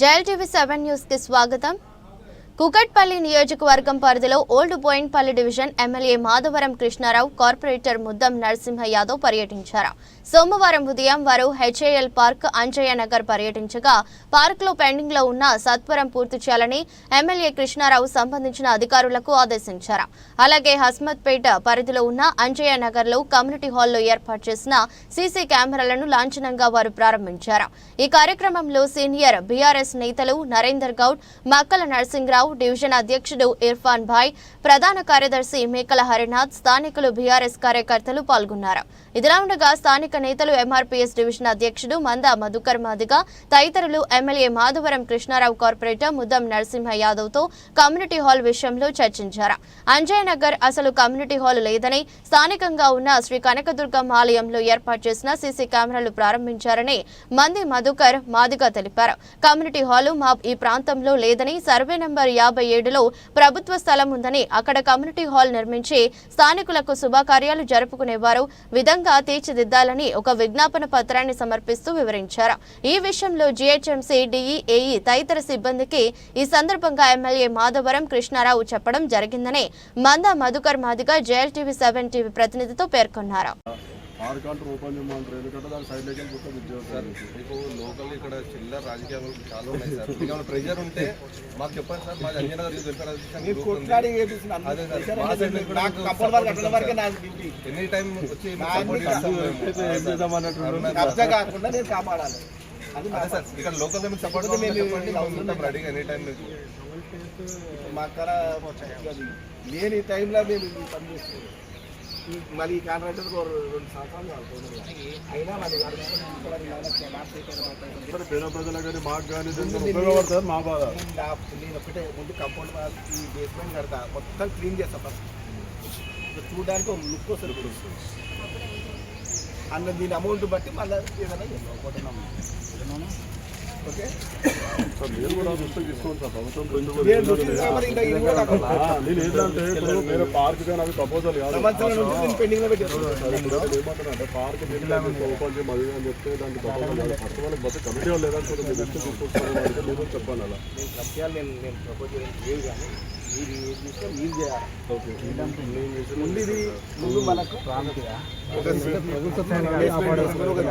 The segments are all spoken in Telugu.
జయల్ టీవీ సెవెన్ న్యూస్కి స్వాగతం. కుకట్పల్లి నియోజకవర్గం పరిధిలో old Bowenpally division MLA Madhavaram Krishna Rao corporator Muddam Narasimha Yadav పర్యటించారు. సోమవారం ఉదయం వారు హెచ్ఏఎల్ పార్క్ అంజయ్య నగర్ పర్యటించగా పార్క్లో పెండింగ్లో ఉన్న సత్వరం పూర్తి చేయాలని ఎమ్మెల్యే కృష్ణారావు సంబంధించిన అధికారులకు ఆదేశించారు. అలాగే హస్మత్పేట పరిధిలో ఉన్న అంజయ్య నగర్లో కమ్యూనిటీ హాల్లో ఏర్పాటు చేసిన సీసీ కెమెరాలను లాంఛనంగా వారు ప్రారంభించారు. ఈ కార్యక్రమంలో సీనియర్ బీఆర్ఎస్ నేతలు నరేందర్ గౌడ్ మక్కల నరసింహరావు డివిజన్ అధ్యక్షుడు ఇర్ఫాన్ భాయ్ ప్రధాన కార్యదర్శి మేకల హరినాథ్ స్థానికులు బీఆర్ఎస్ కార్యకర్తలు పాల్గొన్నారు. ఇదిలా ఉండగా స్థానిక నేతలు ఎంఆర్పీఎస్ డివిజన్ అధ్యక్షుడు మంద మధుకర్ మాదిగ తదితరులు ఎమ్మెల్యే మాధవరం కృష్ణారావు కార్పొరేటర్ ముద్దం నరసింహ యాదవ్తో కమ్యూనిటీ హాల్ విషయంలో చర్చించారు. అంజయనగర్ అసలు కమ్యూనిటీ హాల్ లేదని స్థానికంగా ఉన్న శ్రీ కనకదుర్గమ్మ ఆలయంలో ఏర్పాటు చేసిన సీసీ కెమెరాలు ప్రారంభించారని మంది మధుకర్ మాదిగ తెలిపారు. కమ్యూనిటీ హాలు మా ఈ ప్రాంతంలో లేదని సర్వే నంబర్ యాభై ఏడులో ప్రభుత్వ స్థలం ఉందని అక్కడ కమ్యూనిటీ హాల్ నిర్మించి స్థానికులకు శుభకార్యాలు జరుపుకునేవారు. విధంగా తీర్చిదిద్దాలని ఒక విజ్ఞాపన పత్రాన్ని సమర్పిస్తూ వివరించారు. ఈ విషయంలో జీహెచ్ఎంసీ డిఈఏఈ తదితర సిబ్బందికి ఈ సందర్భంగా ఎమ్మెల్యే మాధవరం కృష్ణారావు చెప్పడం జరిగిందని Manda Madhukar Madiga JLTV seven TV ప్రతినిధితో పేర్కొన్నారు. ఆరు కాంటర్ ఓపెన్ చేయమంటారు ఎందుకంటే దాని సైడ్ లెక్క మొత్తం ఉద్యోగం మీకు లోకల్ ఇక్కడ చిల్లర రాజకీయాలు చాలా ఉన్నాయి సార్. మీకు ప్రెషర్ ఉంటే మాకు చెప్పండి సార్. మాది అంజనా మీరు కొట్లాడి చేపించిన అన్ని అదే సార్. ప్రెషర్ మా అనేది సైడ్ కూడా నాకు మీకు కంపల్ వరకు అట్ల వరకే నాకు డ్యూటీ ఎనీ టైం వచ్చి కాకుండా నేను కాపాడాలి. అది సార్ ఇక్కడ మీకు సపోర్ట్ మేము- రెడీగా ఎనీ టైం మీకు? మా అక్కడ లేని టైంలో మేము ఈ పని చేస్తున్నాం. ఈ మళ్ళీ ఈ కాంట్రాక్టర్ ఒక రెండు సంవత్సరాలు కావాలి. అయినా మరి పేద కానీ మాకు కానీ ఉపయోగపడుతుంది మా బాధ. నేను ఒకటే ముందు కంపౌండ్ ఈ బేస్మెంట్ కడతా. మొత్తం క్లీన్ చేస్తా ఫస్ట్ చూడడానికి ఒక లుక్ వస్తుంది ఇప్పుడు. అన్న దీని అమౌంట్ బట్టి మళ్ళీ ఏదైనా ఓకే? నేను ఏంటంటే ఇప్పుడు వేరే పార్క్ కానీ అవి ప్రపోజల్ కాదు. అది ఏమంటున్నా పార్క్ ఓపెన్ చేయమని అది అని చెప్తే దానికి ప్రపోజల్ కాదు ఫస్ట్ వాళ్ళకి బస్ కమిటీ వాళ్ళు లేదని చెప్పాను అలా చూస్తే మీరు చేయాలి. ముందు ఇది మనకు ఒక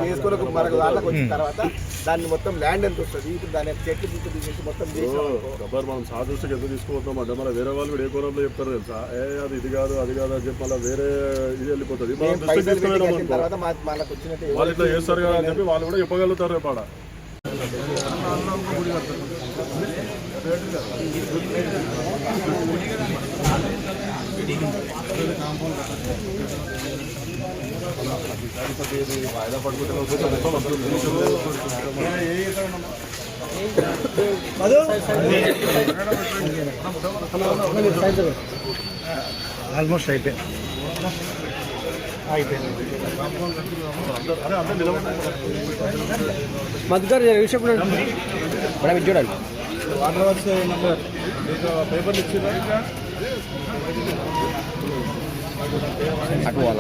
చేసుకొని ఒక దాంట్లోకి వచ్చిన తర్వాత దాన్ని మొత్తం ల్యాండ్ ఎంత వస్తుంది? ఇప్పుడు దాని చెట్టు గిట్టు తీసేసి మొత్తం. గబ్బర్ మనం సాదృష్టికి ఎంత తీసుకుపోతాం? అంటే మన వేరే వాళ్ళు కూడా ఏ కోణంలో చెప్తారు తెలుసా? ఏ అది ఇది కాదు అది కాదు అని చెప్పి మళ్ళీ వేరే ఇది వెళ్ళిపోతుంది. తర్వాత మనకు వచ్చినట్టు వాళ్ళు ఇట్లా చేస్తారు కదా అని చెప్పి వాళ్ళు కూడా చెప్పగలుగుతారు రేపు ఆడ ఆల్మోస్ట్ అయిపోయింది. అయిపోయింది మధుకర్ విషయం మేడం ఇది చూడండి. పేపర్లు ఇచ్చిరా అటు వాళ్ళ